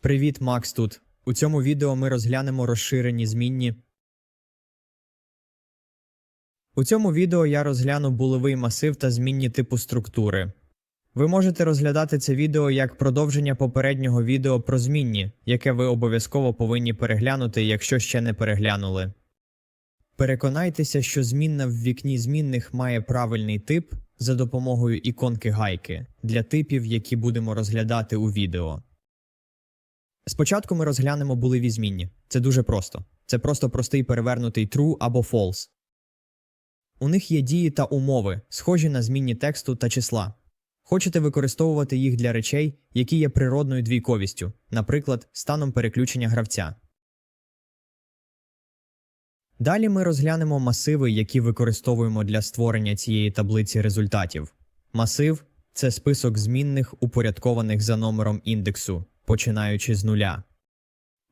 Привіт, Макс тут. У цьому відео ми розглянемо розширені змінні. У цьому відео я розгляну булевий масив та змінні типу структури. Ви можете розглядати це відео як продовження попереднього відео про змінні, яке ви обов'язково повинні переглянути, якщо ще не переглянули. Переконайтеся, що змінна в вікні змінних має правильний тип за допомогою іконки гайки для типів, які будемо розглядати у відео. Спочатку ми розглянемо булеві змінні. Це дуже просто. Це просто простий перевернутий true або false. У них є дії та умови, схожі на змінні тексту та числа. Хочете використовувати їх для речей, які є природною двійковістю, наприклад, станом переключення гравця. Далі ми розглянемо масиви, які використовуємо для створення цієї таблиці результатів. Масив це список змінних, упорядкованих за номером індексу, починаючи з нуля.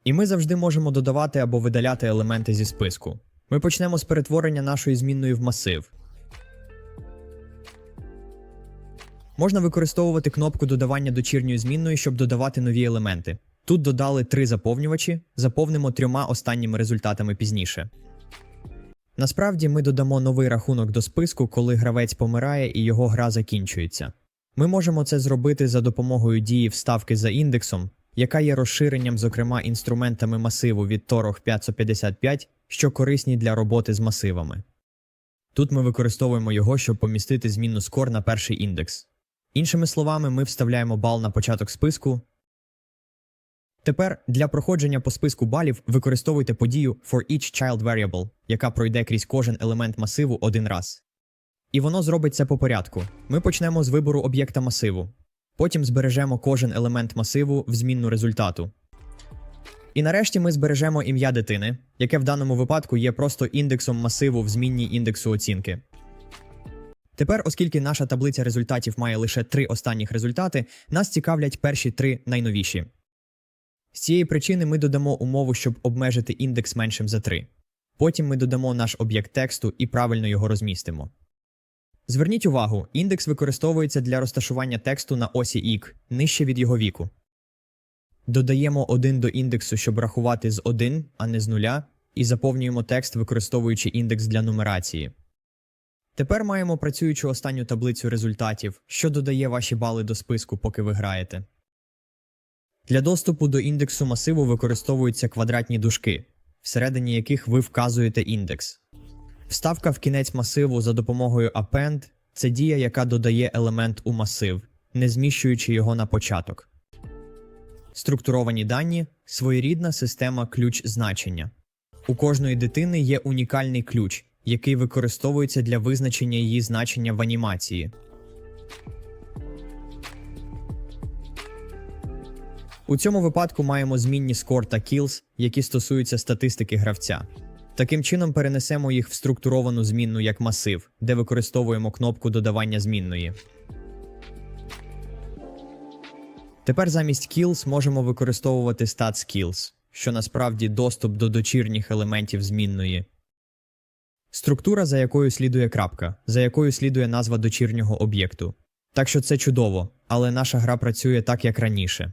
І ми завжди можемо додавати або видаляти елементи зі списку. Ми почнемо з перетворення нашої змінної в масив. Можна використовувати кнопку додавання дочірньої змінної, щоб додавати нові елементи. Тут додали три заповнювачі, заповнимо трьома останніми результатами пізніше. Насправді ми додамо новий рахунок до списку, коли гравець помирає і його гра закінчується. Ми можемо це зробити за допомогою дії вставки за індексом, яка є розширенням, зокрема, інструментами масиву від Torох 555, що корисні для роботи з масивами. Тут ми використовуємо його, щоб помістити змінну скор на перший індекс. Іншими словами, ми вставляємо бал на початок списку. Тепер для проходження по списку балів використовуйте подію for each child variable, яка пройде крізь кожен елемент масиву один раз. І воно зробить це по порядку. Ми почнемо з вибору об'єкта масиву. Потім збережемо кожен елемент масиву в змінну результату. І нарешті ми збережемо ім'я дитини, яке в даному випадку є просто індексом масиву в змінній індексу оцінки. Тепер, оскільки наша таблиця результатів має лише три останніх результати, нас цікавлять перші три найновіші. З цієї причини ми додамо умову, щоб обмежити індекс меншим за 3. Потім ми додамо наш об'єкт тексту і правильно його розмістимо. Зверніть увагу, індекс використовується для розташування тексту на осі ік нижче від його віку. Додаємо 1 до індексу, щоб рахувати з 1, а не з 0, і заповнюємо текст, використовуючи індекс для нумерації. Тепер маємо працюючу останню таблицю результатів, що додає ваші бали до списку, поки ви граєте. Для доступу до індексу масиву використовуються квадратні дужки, всередині яких ви вказуєте індекс. Вставка в кінець масиву за допомогою append – це дія, яка додає елемент у масив, не зміщуючи його на початок. Структуровані дані своєрідна система ключ значення. У кожної дитини є унікальний ключ, який використовується для визначення її значення в анімації. У цьому випадку маємо змінні score та kills, які стосуються статистики гравця. Таким чином перенесемо їх в структуровану змінну як масив, де використовуємо кнопку додавання змінної. Тепер замість kills можемо використовувати stats-kills, що насправді доступ до дочірніх елементів змінної. Структура, за якою слідує крапка, за якою слідує назва дочірнього об'єкту. Так що це чудово, але наша гра працює так, як раніше.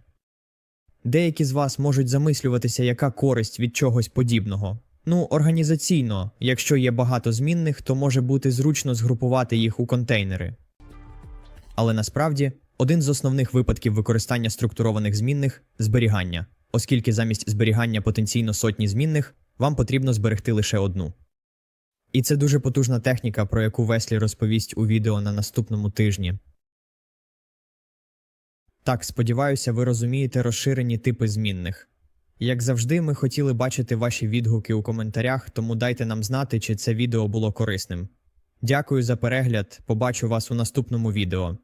Деякі з вас можуть замислюватися, яка користь від чогось подібного. Ну, організаційно, якщо є багато змінних, то може бути зручно згрупувати їх у контейнери. Але насправді один з основних випадків використання структурованих змінних зберігання, оскільки замість зберігання потенційно сотні змінних вам потрібно зберегти лише одну. І це дуже потужна техніка, про яку Веслі розповість у відео на наступному тижні. Так, сподіваюся, ви розумієте розширені типи змінних. Як завжди, ми хотіли бачити ваші відгуки у коментарях, тому дайте нам знати, чи це відео було корисним. Дякую за перегляд, побачу вас у наступному відео.